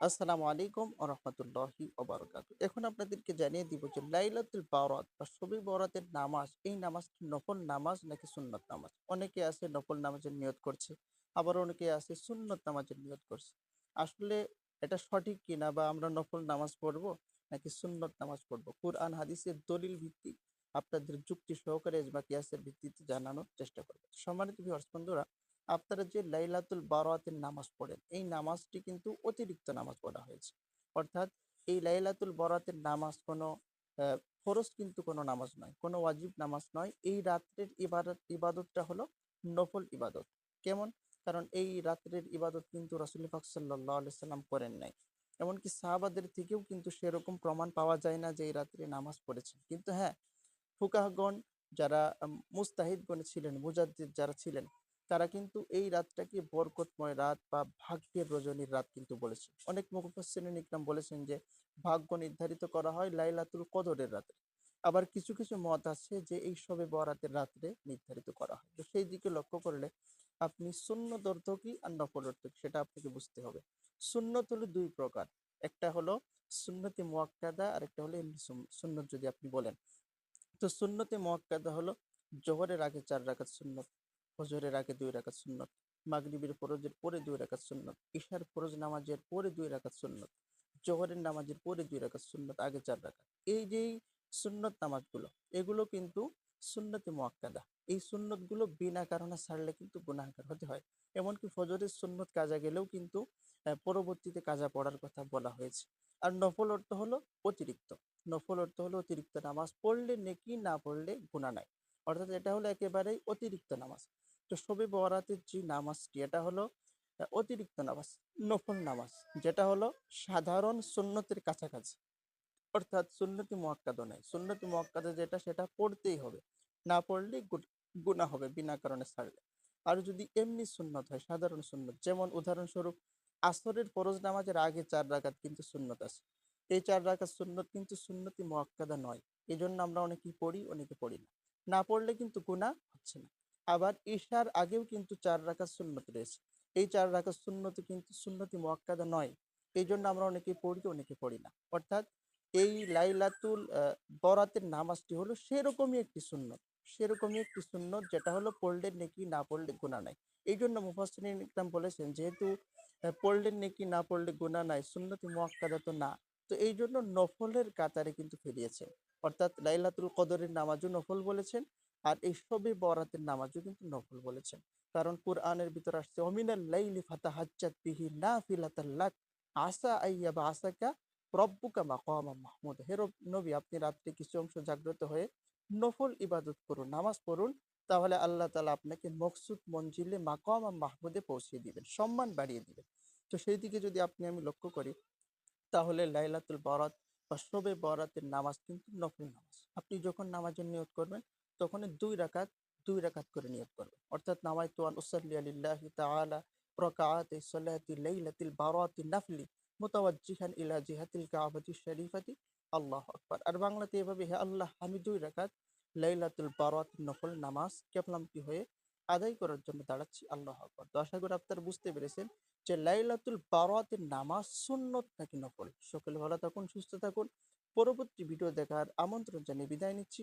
আসসালামু আলাইকুম রহমতুল্লাহি ওবারকাত এখন আপনাদেরকে জানিয়ে দিব যে লাইলাতুল বারাত বা শবে বরাতের নামাজ, এই নামাজটি নফল নামাজ নাকি সুন্নত নামাজ? অনেকে আছে নফল নামাজের নিয়ত করছে, আবার অনেকে আছে সুন্নত নামাজের নিয়ত করছে। আসলে এটা সঠিক কিনা বা আমরা নফল নামাজ পড়ব নাকি সুন্নত নামাজ পড়ব? কুরআন, হাদিসের দলিল ভিত্তিক আপনাদের যুক্তি সহকারে এজমা কিয়াসের ভিত্তিতে জানানোর চেষ্টা করব। সম্মানিত ভিউয়ার্স বন্ধুরা আপনারা যে লাইলাতুল বারাতের নামাজ পড়েন, এই নামাজটি কিন্তু অতিরিক্ত নামাজ পড়া হয়েছে। অর্থাৎ এই লাইলাতুল বরাতের নামাজ কোনো ফরজ কিন্তু কোনো নামাজ নয়, কোনো ওয়াজিব নামাজ নয়। এই রাত্রের ইবাদত, ইবাদতটা হলো নফল ইবাদত। কেমন? কারণ এই রাত্রের ইবাদত কিন্তু রাসুল পাক সাল্লাহ সাল্লাম করেন নাই। এমনকি সাহাবাদের থেকেও কিন্তু সেরকম প্রমাণ পাওয়া যায় না যে এই রাত্রে নামাজ পড়েছেন। কিন্তু হ্যাঁ ফুকাহগণ যারা মুস্তাহিদগণ ছিলেন, মুজাদ্দিদ যারা ছিলেন কিন্তু এই রাতটাকে বরকতময় রাত বা ভাগ্যের রজনীর রাত কিন্তু বলেছে অনেক মুখফাসসিরিন ইকরাম বলেছেন যে, ভাগ্য নির্ধারিত করা হয় লাইলাতুল কদরের রাতে আবার কিছু কিছু মত আছে যে, এই সবে বরাতের রাত্রে নির্ধারিত করা হয়। তো সেই দিকে লক্ষ্য করলে আপনি সুন্নত অর্থ কি আর নফল অর্থ কি সেটা আপনাকে বুঝতে হবে। সুন্নত হলো দুই প্রকার। একটা হলো সুন্নতি মুয়াক্কাদা আর একটা হলো এমনি সুন- সুন্নত যদি আপনি বলেন। তো সুন্নতে মুয়াক্কাদা হলো জোহরের আগে চার রাকাত সুন্নত ফজরের আগে দুই রাকাত সুন্নত, মাগরিবের ফরজের পরে দুই রাকাত সুন্নত, ঈশার ফরজ নামাজের পরে দুই রাকাত সুন্নত, জোহরের নামাজের পরে দুই রাকাত সুন্নত, আগে চার রাকাত। এই যে সুন্নত নামাজগুলো, এগুলো কিন্তু সুন্নতে মুয়াক্কাদা। এই সুন্নতগুলো বিনা কারণে ছাড়লে কিন্তু গুনাহগার হতে হয়। এমনকি ফজরের সুন্নত কাজা গেলেও কিন্তু পরবর্তীতে কাজা পড়ার কথা বলা হয়েছে। আর নফল অর্থ হলো অতিরিক্ত। নফল অর্থ হলো অতিরিক্ত নামাজ পড়লে নেকি, না পড়লে গুনাহ নাই। অর্থাৎ এটা হলো একেবারেই অতিরিক্ত নামাজ। তো শবে বরাতের যে নামাজটি এটা হলো অতিরিক্ত নামাজ, নফল নামাজ, যেটা হলো সাধারণ সুন্নতের কাছাকাছি। অর্থাৎ সুন্নতি মুয়াক্কাদা নাই। সুন্নতি মুয়াক্কাদা যেটা, সেটা পড়তেই হবে। না পড়লে গুনাহ হবে বিনা কারণে ছাড়লে। আর যদি এমনি সুন্নত হয়, সাধারণ সুন্নত, যেমন উদাহরণস্বরূপ, আসরের ফরজ নামাজের আগে চার রাকাত কিন্তু সুন্নত আছে। এই চার রাকাত সুন্নত কিন্তু সুন্নতি মুয়াক্কাদা নয়। এই জন্য আমরা অনেকেই পড়ি, অনেকে পড়ি না। না পড়লে কিন্তু গুনাহ হচ্ছে না। আবার ঈশার আগেও কিন্তু চার রাকাত সুন্নত রয়েছে। এই চার রাকাত সুন্নত কিন্তু সুন্নতি মুয়াক্কাদা নয়। এই জন্য আমরা অনেকেই পড়ি, অনেকে পড়ি না। অর্থাৎ এই লাইলাতুল বরাতের নামাজটি হলো সেরকমই একটি সুন্নত। সেরকমই একটি সুন্নত যেটা হলো পড়লে নেকি, না পড়লে গুনাহ নাই। এই জন্য মুফাসসিরিন ইকরাম বলেছেন, যেহেতু পড়লে নেকি, না পড়লে গুনাহ নাই, সুন্নতি মুয়াক্কাদা তো না। তো এই জন্য নফলের কাতারে কিন্তু ফিরিয়েছেন। অর্থাৎ লাইলাতুল কদরের নামাজও নফল বলেছেন আর এই সবে বরাতের নামাজও কিন্তু নফল বলেছেন। কারণ কুরআনের ভিতর আসছে অমিনাল লাইলি ফাতাহাজ্জাত বিহি নাফিলাতাল লাক আসা আইয়াবা আসাকা রব্বুকা মাকামা মাহমুদ। হে নবী, আপনি রাত্রে কিছু অংশ জাগ্রত হয়ে নফল ইবাদত করুন, নামাজ পড়ুন, তাহলে আল্লাহ তালা আপনাকে মকসুদ মঞ্জিলে মাকামা মাহমুদে পৌঁছিয়ে দিবেন, সম্মান বাড়িয়ে দিবেন। তো সেই দিকে যদি আপনি, আমি লক্ষ্য করি, তাহলে লাইলাতুল বরাত বা শবে বরাতের নামাজ কিন্তু নফল নামাজ। আপনি যখন নামাজের নিয়ত করবেন তখন দুই রাকাত দুই রাকাত করে নিয়ত করবেন অর্থাৎ নামাইতু আন উসাল্লি লিল্লাহি তাআলা রাকাআতি সালাতি লাইলাতিল বারাতি নাফলি মুতাওয়াজ্জিহান ইলা জিহাতিল কাবাতি শরীফাতি। আল্লাহু আকবার। আর বাংলাতে এভাবে হে আল্লাহ, আমি দুই রাকাত লাইলাতুল বারাত নফল নামাজ কেবলামতি হয়ে আদায় করার জন্য দাঁড়াচ্ছি। আল্লাহ আকবার। তো আশা করি আপনারা বুঝতে পেরেছেন যে লাইলাতুল বারাতের নামাজ সুন্নত নাকি নফল? সকলে ভালো থাকুন, সুস্থ থাকুন। পরবর্তী ভিডিও দেখার আমন্ত্রণ জানিয়ে বিদায় নিচ্ছি।